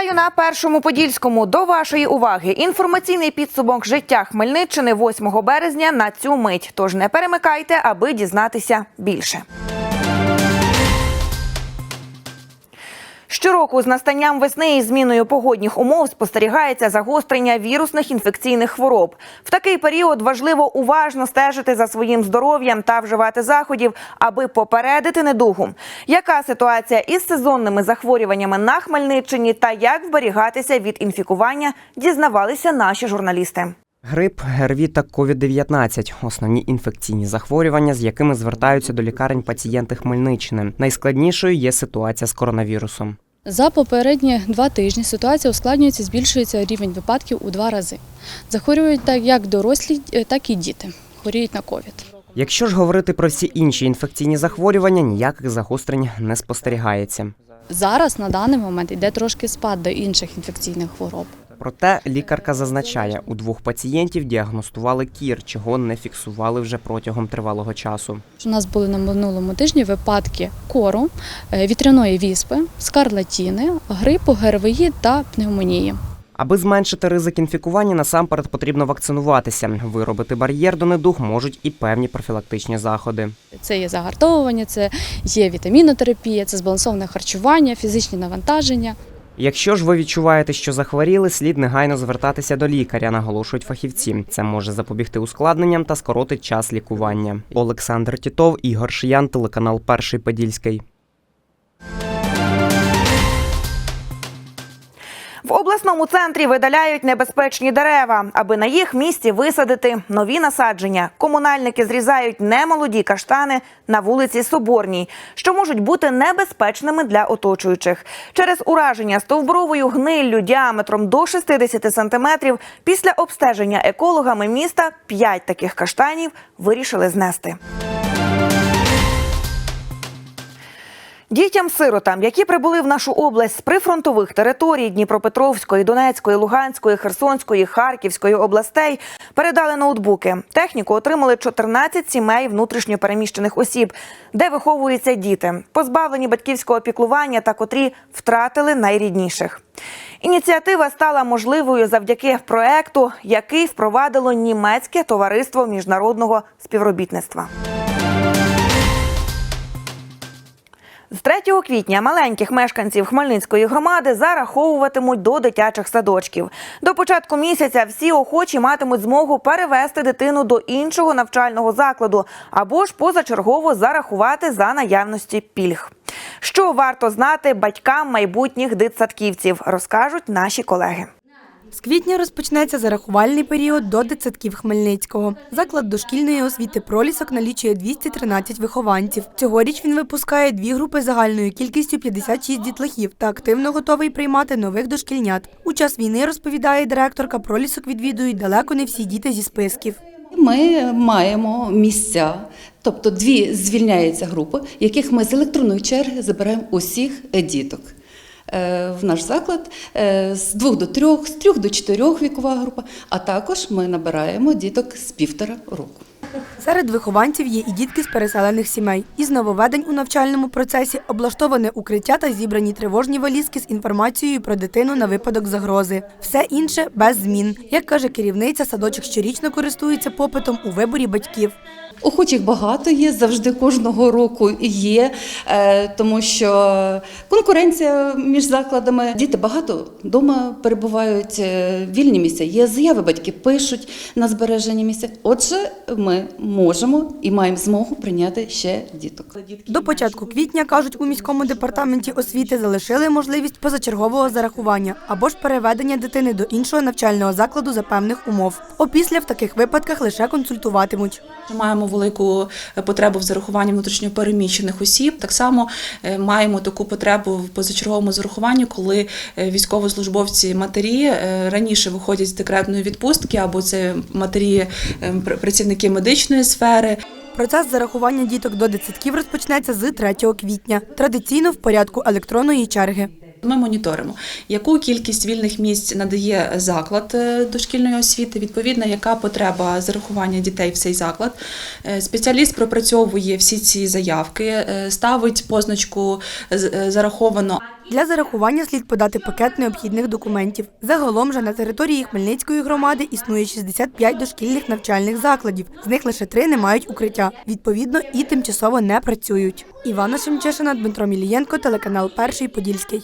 Вітаю на першому подільському. До вашої уваги інформаційний підсумок життя Хмельниччини 8 березня на цю мить. Тож не перемикайте, аби дізнатися більше. Щороку з настанням весни і зміною погодних умов спостерігається загострення вірусних інфекційних хвороб. В такий період важливо уважно стежити за своїм здоров'ям та вживати заходів, аби попередити недугу. Яка ситуація із сезонними захворюваннями на Хмельниччині та як вберігатися від інфікування, дізнавалися наші журналісти. Грип, ГРВІ та COVID-19 – основні інфекційні захворювання, з якими звертаються до лікарень пацієнти Хмельниччини. Найскладнішою є ситуація з коронавірусом. За попередні два тижні ситуація ускладнюється, збільшується рівень випадків у два рази. Захворюють так як дорослі, е, так і діти. Хворіють на ковід. Якщо ж говорити про всі інші інфекційні захворювання, ніяких загострень не спостерігається. Зараз на даний момент йде трошки спад до інших інфекційних хвороб. Проте лікарка зазначає, у двох пацієнтів діагностували кір, чого не фіксували вже протягом тривалого часу. У нас були на минулому тижні випадки кору, е, вітряної віспи, скарлатіни, грипу, ГРВІ та пневмонії. Аби зменшити ризик інфікування, насамперед потрібно вакцинуватися. Виробити бар'єр до недуг можуть і певні профілактичні заходи. Це є загартовування, це є вітамінотерапія, це збалансоване харчування, фізичні навантаження. Якщо ж ви відчуваєте, що захворіли, слід негайно звертатися до лікаря, наголошують фахівці. Це може запобігти ускладненням та скоротить час лікування. Олександр Тітов, Ігор Шиян, телеканал Перший Подільський. Обласному центрі видаляють небезпечні дерева, аби на їх місці висадити нові насадження. Комунальники зрізають немолоді каштани на вулиці Соборній, що можуть бути небезпечними для оточуючих. Через ураження стовбуровою гниллю діаметром до 60 сантиметрів після обстеження екологами міста п'ять таких каштанів вирішили знести. Дітям-сиротам, які прибули в нашу область з прифронтових територій Дніпропетровської, Донецької, Луганської, Херсонської, Харківської областей, передали ноутбуки. Техніку отримали 14 сімей внутрішньопереміщених осіб, де виховуються діти, позбавлені батьківського піклування та котрі втратили найрідніших. Ініціатива стала можливою завдяки проекту, який впровадило німецьке товариство міжнародного співробітництва. З 3 квітня маленьких мешканців Хмельницької громади зараховуватимуть до дитячих садочків. До початку місяця всі охочі матимуть змогу перевести дитину до іншого навчального закладу або ж позачергово зарахувати за наявності пільг. Що варто знати батькам майбутніх дитсадківців, розкажуть наші колеги. З квітня розпочнеться зарахувальний період до дитсадків Хмельницького. Заклад дошкільної освіти «Пролісок» налічує 213 вихованців. Цьогоріч він випускає дві групи загальною кількістю 56 дітлахів та активно готовий приймати нових дошкільнят. У час війни, розповідає директорка, «Пролісок» відвідують далеко не всі діти зі списків. Ми маємо місця, тобто дві звільняються групи, яких ми з електронної черги забираємо усіх діток. Е, В наш заклад е, з двох до трьох, з трьох до чотирьох вікова група, а також ми набираємо діток з півтора року. Серед вихованців є і дітки з переселених сімей. Із нововведень у навчальному процесі облаштоване укриття та зібрані тривожні валізки з інформацією про дитину на випадок загрози. Все інше без змін. Як каже керівниця, садочок щорічно користується попитом у виборі батьків. Охочих багато є, завжди кожного року є, е, тому що конкуренція між закладами. Діти багато вдома перебувають, е, вільні місця є, заяви батьки пишуть на збереження місця. Отже, ми можемо і маємо змогу прийняти ще діток. До початку квітня, кажуть, у міському департаменті освіти залишили можливість позачергового зарахування або ж переведення дитини до іншого навчального закладу за певних умов. Опісля в таких випадках лише консультуватимуть. Маємо велику е, потребу в зарахуванні внутрішньопереміщених осіб. Так само е, маємо таку потребу в позачерговому зарахуванні, коли е, військовослужбовці матері раніше виходять з декретної відпустки, або це матері е, працівники медичної сфери. Процес зарахування діток до дитсадків розпочнеться з 3 квітня. Традиційно в порядку електронної черги. Ми моніторимо, яку кількість вільних місць надає заклад е, дошкільної освіти, відповідно, яка потреба зарахування дітей в цей заклад. Е, Спеціаліст пропрацьовує всі ці заявки, е, ставить позначку зараховано Для зарахування слід подати пакет необхідних документів. Загалом же на території Хмельницької громади існує 65 дошкільних навчальних закладів. З них лише три не мають укриття. Відповідно, і тимчасово не працюють. Івана Шемчешина, Дмитро Мілієнко, телеканал Перший Подільський.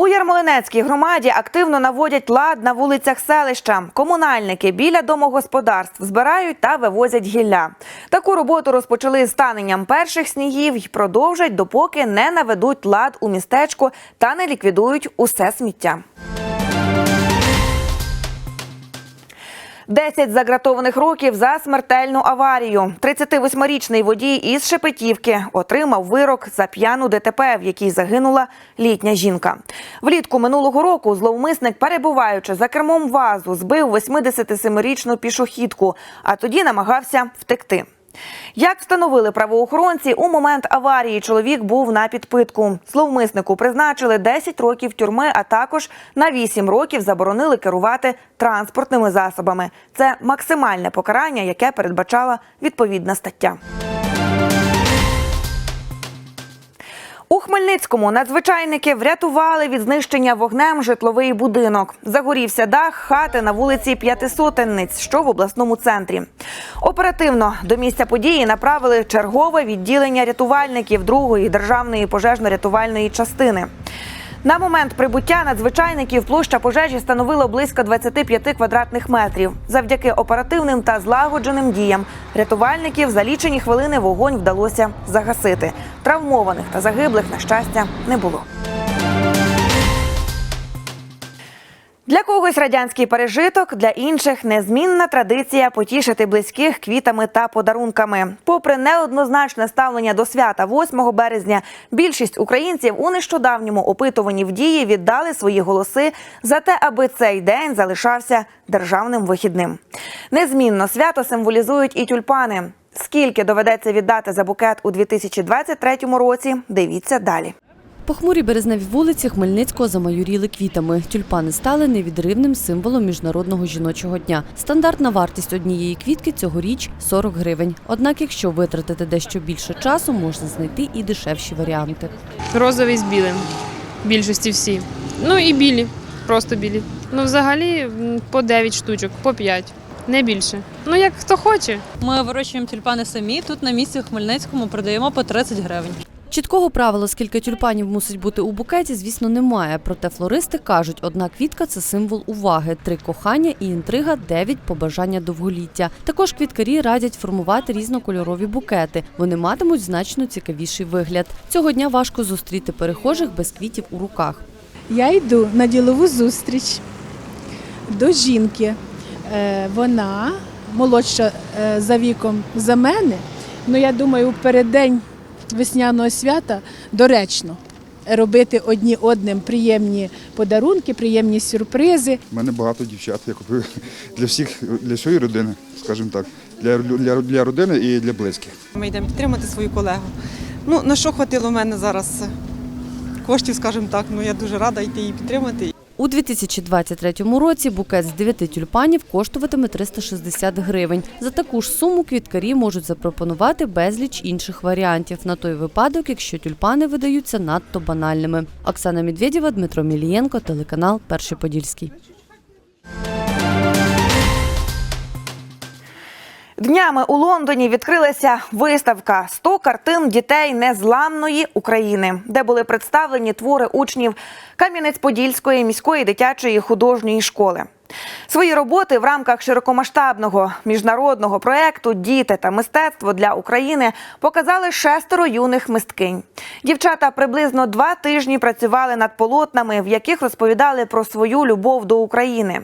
У Ярмолинецькій громаді активно наводять лад на вулицях селища. Комунальники біля домогосподарств збирають та вивозять гілля. Таку роботу розпочали з станенням перших снігів і продовжать, допоки не наведуть лад у містечку та не ліквідують усе сміття. 10 загратованих років за смертельну аварію. 38-річний водій із Шепетівки отримав вирок за п'яну ДТП, в якій загинула літня жінка. Влітку минулого року зловмисник, перебуваючи за кермом вазу, збив 87-річну пішохідку, а тоді намагався втекти. Як встановили правоохоронці, у момент аварії чоловік був на підпитку. Зловмиснику призначили 10 років тюрми, а також на 8 років заборонили керувати транспортними засобами. Це максимальне покарання, яке передбачала відповідна стаття. Хмельницькому надзвичайники врятували від знищення вогнем житловий будинок. Загорівся дах хати на вулиці П'ятисотенниць, що в обласному центрі. Оперативно до місця події направили чергове відділення рятувальників другої державної пожежно-рятувальної частини. На момент прибуття надзвичайників площа пожежі становила близько 25 квадратних метрів. Завдяки оперативним та злагодженим діям рятувальників за лічені хвилини вогонь вдалося загасити. Травмованих та загиблих, на щастя, не було. Для когось радянський пережиток, для інших незмінна традиція потішити близьких квітами та подарунками. Попри неоднозначне ставлення до свята 8 березня, більшість українців у нещодавньому опитуванні в дії віддали свої голоси за те, аби цей день залишався державним вихідним. Незмінно свято символізують і тюльпани. Скільки доведеться віддати за букет у 2023 році? Дивіться далі. Похмурі березневі вулиці Хмельницького замайоріли квітами. Тюльпани стали невідривним символом міжнародного жіночого дня. Стандартна вартість однієї квітки цьогоріч 40 гривень. Однак, якщо витратити дещо більше часу, можна знайти і дешевші варіанти. Розовий з білим. Більшості всі. Ну і білі, просто білі. Ну, взагалі по 9 штучок, по 5. Не більше. Ну, як хто хоче. Ми вирощуємо тюльпани самі. Тут на місці в Хмельницькому продаємо по 30 гривень. Чіткого правила, скільки тюльпанів мусить бути у букеті, звісно, немає. Проте флористи кажуть, одна квітка це символ уваги, три кохання і інтрига, дев'ять побажання довголіття. Також квіткарі радять формувати різнокольорові букети. Вони матимуть значно цікавіший вигляд. Цього дня важко зустріти перехожих без квітів у руках. Я йду на ділову зустріч до жінки. Е, Вона молодша е, за віком за мене. Ну я думаю, переддень весняного свята доречно робити одні одним приємні подарунки, приємні сюрпризи. У мене багато дівчат. Я купив для всіх, для всієї родини, скажімо так, для, для, для родини і для близьких. Ми йдемо підтримати свою колегу. Ну, на що хватило в мене зараз коштів, скажімо так, ну я дуже рада йти її підтримати. У 2023 році букет з 9 тюльпанів коштуватиме 360 гривень. За таку ж суму квіткарі можуть запропонувати безліч інших варіантів на той випадок, якщо тюльпани видаються надто банальними. Оксана Медведєва, Дмитро Мілієнко, телеканал Перший Подільський. Днями у Лондоні відкрилася виставка «100 картин дітей незламної України, де були представлені твори учнів Кам'янець-Подільської міської дитячої художньої школи. Свої роботи в рамках широкомасштабного міжнародного проекту Діти та мистецтво для України показали шестеро юних мисткинь. Дівчата приблизно два тижні працювали над полотнами, в яких розповідали про свою любов до України.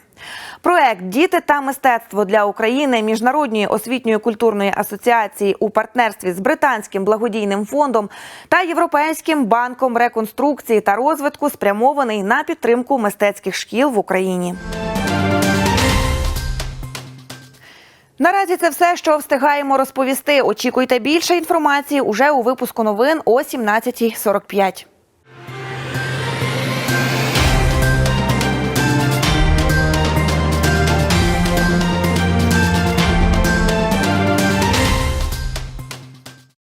Проект Діти та мистецтво для України міжнародної освітньої культурної асоціації у партнерстві з британським благодійним фондом та Європейським банком реконструкції та розвитку спрямований на підтримку мистецьких шкіл в Україні. Наразі це все, що встигаємо розповісти. Очікуйте більше інформації уже у випуску новин о 17.45.